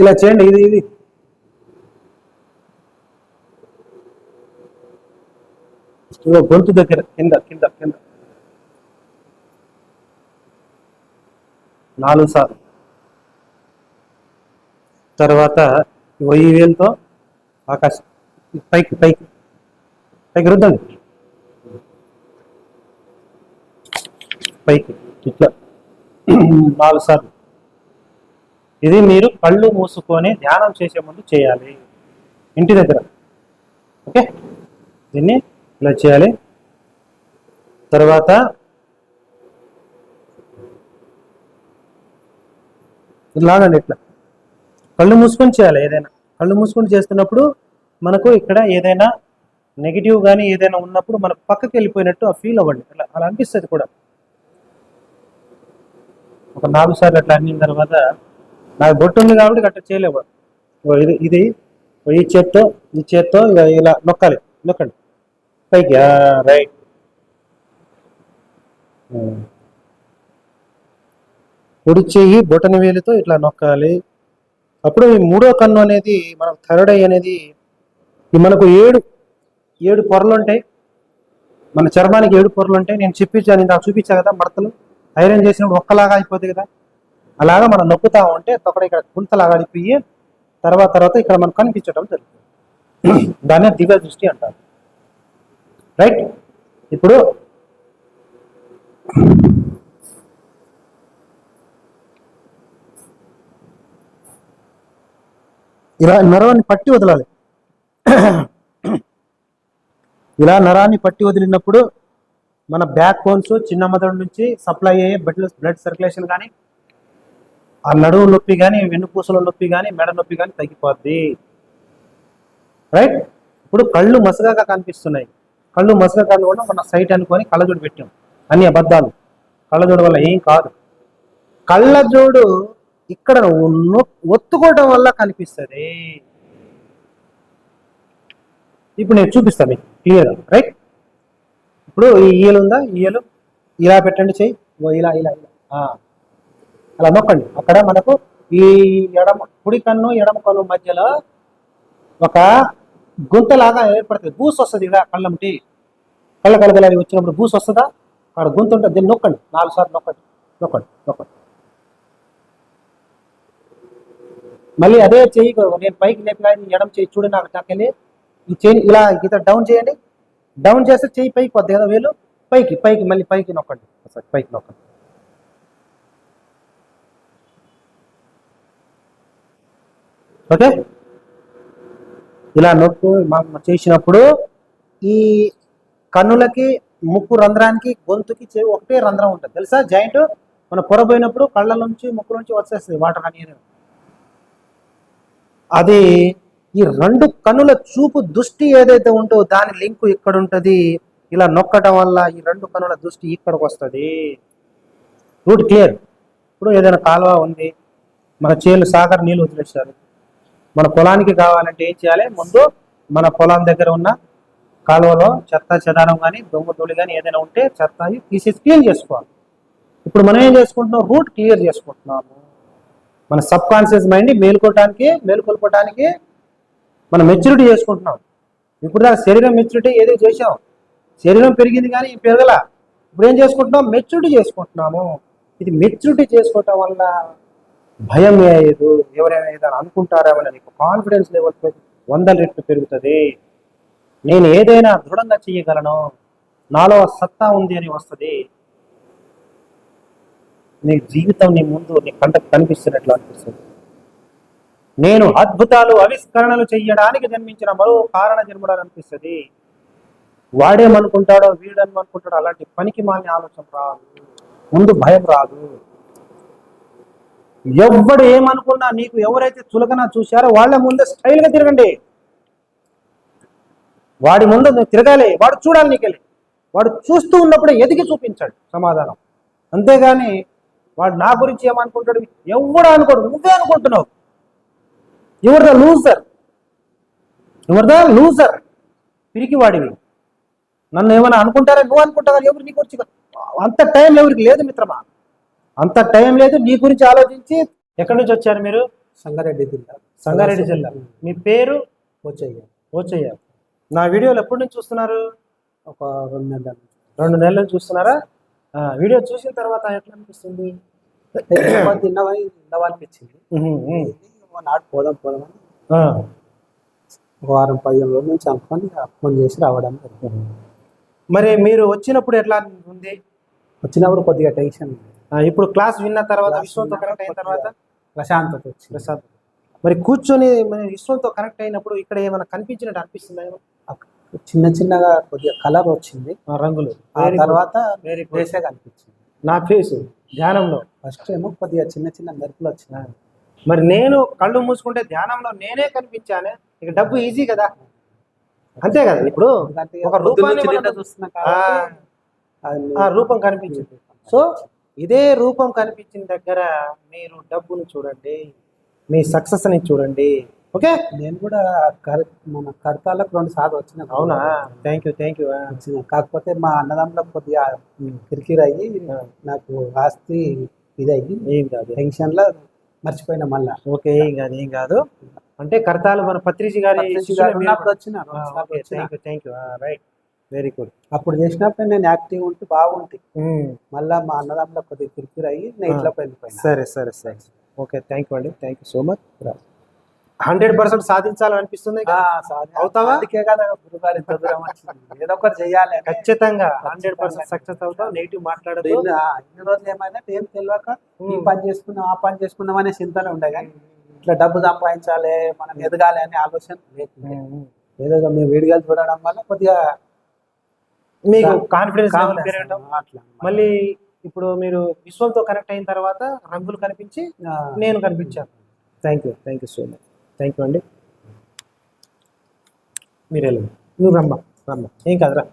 ఇలా చేయండి ఇది ఇది. ఇదిగో గొంతు దగ్గర కింద కింద కింద. నాలుగు సార్లు. తర్వాత వెయ్యి వేలతో ఆకాశం. పైకి పైకి. పైకి రుద్దండి. పైకి ఇట్లా. నాలుగు సార్లు. ఇది మీరు కళ్ళు మూసుకొని ధ్యానం చేసే ముందు చేయాలి. ఇంటి దగ్గర. ఓకే? దీన్ని ఇలా చేయాలి. తర్వాత ఇలాగండి ఇట్లా. కళ్ళు మూసుకొని చేయాలి ఏదైనా. కళ్ళు మూసుకొని చేస్తున్నప్పుడు మనకు ఇక్కడ ఏదైనా నెగిటివ్ కానీ ఏదైనా ఉన్నప్పుడు మనకు పక్కకి వెళ్ళిపోయినట్టు ఆ ఫీల్ అవ్వండి. అలా అలా అనిపిస్తుంది కూడా. ఒక నాలుగు సార్లు అట్లా అన్న తర్వాత నాకు బొట్టు ఉంది కాబట్టి అట్లా చేయలేవు ఇది ఇది ఈ చేత్తో ఈ చేత్తో ఇలా నొక్కాలి. నొక్కండి. పైకి రైట్. కుడి చెయ్యి బొటన వేలితో ఇట్లా నొక్కాలి. అప్పుడు ఈ మూడో కన్ను అనేది మనకు థర్డ్ ఐ అనేది ఈ మనకు ఏడు ఏడు పొరలు ఉంటాయి. మన చర్మానికి ఏడు పొరలు ఉంటాయి. నేను చెప్పించాను ఇందాక చూపించా కదా మడతలు. ఐరన్ చేసినప్పుడు ఒక్కలాగా అయిపోతుంది కదా. అలాగా మనం నొక్కుతా ఉంటే అక్కడ ఇక్కడ గుంతలాగా అడిపోయి తర్వాత తర్వాత ఇక్కడ మనకు కనిపించడం జరుగుతుంది. దాన్నే దివ్య దృష్టి అంటారు. రైట్ ఇప్పుడు ఇలా నరాన్ని పట్టి వదలాలి. ఇలా నరాన్ని పట్టి వదిలినప్పుడు మన బ్యాక్ బోన్స్ చిన్న మెదడు నుంచి సప్లై అయ్యే బ్లడ్ బ్లడ్ సర్క్యులేషన్ కానీ ఆ నడువు నొప్పి కానీ వెన్నుపూసల నొప్పి కానీ మెడ నొప్పి కానీ తగ్గిపోద్ది. రైట్ ఇప్పుడు కళ్ళు మసగాగా కనిపిస్తున్నాయి. కళ్ళు మసగా కనుకోవడం మన సైట్ అనుకొని కళ్ళజోడు పెట్టాం. అన్ని అబద్ధాలు. కళ్ళజోడు వల్ల ఏం కాదు. కళ్ళజోడు ఇక్కడ ఒత్తుకోవడం వల్ల కనిపిస్తుంది. ఇప్పుడు నేను చూపిస్తాను మీకు. క్లియర్ రైట్ ఇప్పుడు ఈ ఈయలు ఉందా ఈయలు? ఇలా పెట్టండి చెయ్యి. ఇలా ఇలా ఇలా. అలా నొక్కండి. అక్కడ మనకు ఈ ఎడమ కుడి కన్ను ఎడమ కన్ను మధ్యలో ఒక గుంతలాగా ఏర్పడుతుంది. బూస్ వస్తుంది ఇక్కడ కళ్ళంటి కళ్ళ కలగలని వచ్చినప్పుడు బూస్ వస్తుందా? అక్కడ గుంత ఉంటుంది. దీన్ని నొక్కండి. నాలుగు సార్లు నొక్కండి. నొక్కండి. నొక్కండి. మళ్ళీ అదే చెయ్యి నేను పైకి లేపి ఎడమ చెయ్యి చూడండి నాకు నాకెళ్ళి ఈ చెయ్యి ఇలా ఇత డౌన్ చేయండి. డౌన్ చేస్తే చెయ్యి పైకి పోద్ది కదా వేలు? పైకి పైకి మళ్ళీ పైకి నొక్కండి. పైకి నొక్కండి. ఓకే? ఇలా నొక్కు మనం చేసినప్పుడు ఈ కన్నులకి ముక్కు రంధ్రానికి గొంతుకి చెవి ఒకటే రంధ్రం ఉంటుంది. తెలుసా? జాయింట్ మన పొరపోయినప్పుడు కళ్ళ నుంచి ముక్కు నుంచి వచ్చేస్తుంది వాటర్ అనేది అది ఈ రెండు కన్నుల చూపు దృష్టి ఏదైతే ఉంటో దాని లింకు ఇక్కడ ఉంటుంది. ఇలా నొక్కటం వల్ల ఈ రెండు కన్నుల దృష్టి ఇక్కడికి వస్తుంది. Route clear? ఇప్పుడు ఏదైనా కాలువ ఉంది. మన చేలు సాగర్ నీళ్ళు వదిలేశారు. మన పొలానికి కావాలంటే ఏం చేయాలి? ముందు మన పొలం దగ్గర ఉన్న కాలువలో చెత్త చెదారం కానీ దొంగ తోలి కానీ ఏదైనా ఉంటే చెత్త తీసేసి క్లీన్ చేసుకోవాలి. ఇప్పుడు మనం ఏం చేసుకుంటున్నాం? రూట్ క్లియర్ చేసుకుంటున్నాము. మన సబ్ కాన్షియస్ మైండ్ మేలుకోవటానికి మేలుకొల్పడానికి మనం మెచ్యూరిటీ చేసుకుంటున్నాం. ఇప్పుడు దాకా శరీరం మెచ్యూరిటీ ఏదో చేసాం? శరీరం పెరిగింది కానీ పెరగల? ఇప్పుడు ఏం చేసుకుంటున్నాం? మెచ్యూరిటీ చేసుకుంటున్నాము. ఇది మెచ్యూరిటీ చేసుకోవటం వల్ల భయం లేదు ఎవరైనా ఏదైనా అనుకుంటారేమో నీకు కాన్ఫిడెన్స్ లెవెల్ వందల రెట్లు పెరుగుతుంది. నేను ఏదైనా దృఢంగా చేయగలను నాలో సత్తా ఉంది అని వస్తుంది. నీ జీవితం నీ ముందు నీ కంటకు కనిపిస్తున్నట్లు అనిపిస్తుంది. నేను అద్భుతాలు ఆవిష్కరణలు చేయడానికి జన్మించిన మరో కారణ జన్ముడు అనిపిస్తుంది. వాడేమనుకుంటాడో వీడేమనుకుంటాడో అలాంటి పనికి మాలిన ఆలోచన రాదు. ముందు భయం రాదు. ఎవ్వడు ఏమనుకున్నా నీకు ఎవరైతే చులకన చూశారో వాళ్ళ ముందే స్టైల్గా తిరగండి. వాడి ముందు నువ్వు తిరగాలి వాడు చూడాలి నీకెళ్ళి. వాడు చూస్తూ ఉన్నప్పుడే ఎదిగి చూపించాడు సమాధానం. అంతేగాని వాడు నా గురించి ఏమనుకుంటాడు? ఎవడు అనుకోడు నువ్వే అనుకుంటున్నావు. యువర్ ద లూజర్ ఎవరిదా ద లూజర్ పిరికి వాడివి నన్ను ఏమైనా అనుకుంటారా? నువ్వు అనుకుంటావా? ఎవరు నీ గురించి అంత టైం ఎవరికి లేదు మిత్రమా? అంత టైం లేదు నీ గురించి ఆలోచించి ఎక్కడి నుంచి వచ్చారు మీరు? సంగారెడ్డి జిల్లా. సంగారెడ్డి జిల్లా. మీ పేరు? వచ్చాయి ఓచయ్య నా వీడియోలు ఎప్పటి నుంచి చూస్తున్నారు? ఒక రెండు నెలల. రెండు నెలల నుంచి చూస్తున్నారా? వీడియో చూసిన తర్వాత ఎట్లా అనిపిస్తుంది? ఎక్కువ తిన్నవని తిన్నవా అనిపించింది. ఉహు, ఉహు. ఓ నాడు పోదాం పోదాం అని. ఒక వారం పదిహేను రోజుల నుంచి అనుకొని ఫోన్ చేసి రావడం. మరి మీరు వచ్చినప్పుడు ఎట్లా ఉంది? వచ్చినప్పుడు కొద్దిగా టెన్షన్ ఉంది. ఇప్పుడు క్లాస్ విన్న తర్వాత విశ్వంతో కనెక్ట్ అయిన తర్వాత ప్రశాంతత వచ్చింది. ప్రసాద్ మరి కూర్చొని మరి విశ్వంతో కనెక్ట్ అయినప్పుడు ఇక్కడ ఏమైనా కనిపించినట్టు అనిపిస్తుందా? చిన్న చిన్నగా కొద్దిగా కలర్ వచ్చింది. ఆ రంగులు. ఆ తర్వాత వెరీ వేసే కనిపించింది. నా ఫేసు ధ్యానంలో. ఫస్ట్ ఏమో కొద్దిగా చిన్న చిన్న మెరుపులు వచ్చినాయి. మరి నేను కళ్ళు మూసుకుంటే ధ్యానంలో నేనే కనిపించానే? ఇక డబ్బు ఈజీ కదా? అంతే కదా? ఇప్పుడు ఒక రూపాన్ని రూపం కనిపించింది. సో ఇదే రూపం కనిపించిన దగ్గర మీరు డబ్బును చూడండి మీ సక్సెస్ని చూడండి. ఓకే నేను కూడా కర్ మన కర్తాలకు రెండు సార్లు వచ్చిన అవునా? థ్యాంక్ యూ థ్యాంక్ యూ వచ్చిన. కాకపోతే మా అన్నదమ్ములకు కొద్దిగా కిరికిరి అయ్యి నాకు ఆస్తి ఇదయ్యి ఏం కాదు. టెన్షన్లో మర్చిపోయిన మళ్ళా. ఓకే ఏం కాదు ఏం కాదు. అంటే కర్తాలు మన పత్రిజీ గారి వచ్చిన. Thank you thank you right very good అప్పుడు చేసినప్పుడు నేను యాక్టివ్ ఉంటే బాగుంది. మళ్ళా మా అన్నదమ్ములకు కొద్దిగా కిరికిరి అయ్యి నేను ఇట్లా వెళ్ళిపోయినా. సరే సరే సరే. ఓకే థ్యాంక్ యూ అండి. Thank you so much hundred percent సాధించాలని అనిపిస్తుంది ఆ, సారీ. అవుతావా? అందుకే కదా గురుగారు ఇంత దూరం వచ్చింది. ఏదో ఒకటి చెయ్యాలి అని. ఖచ్చితంగా. హండ్రెడ్ పర్సెంట్ సక్సెస్ అవుతావు. నెగిటివ్ మాట్లాడదు. ఇన్ని రోజులు ఏమైనా ఏం తెలియక ఈ పని చేసుకున్నాం ఆ పని చేసుకున్నాం అనే చింతనే ఉండే కానీ ఇట్లా డబ్బు సంపాదించాలి మనం ఎదగాలి అనే ఆలోచన లేకుండే ఏదో మేము. వీడియోలు చూడడం వల్ల కొద్దిగా మీకు కాన్ఫిడెన్స్ పెరగడం మళ్ళీ ఇప్పుడు మీరు విశ్వంతో కనెక్ట్ అయిన తర్వాత రంగులు కనిపించి నేను కనిపించాను. Thank you thank you so much thank you అండి. మీరు వెళ్ళండి. నువ్వు రమ్మ రమ్మ. ఏం కాదురా.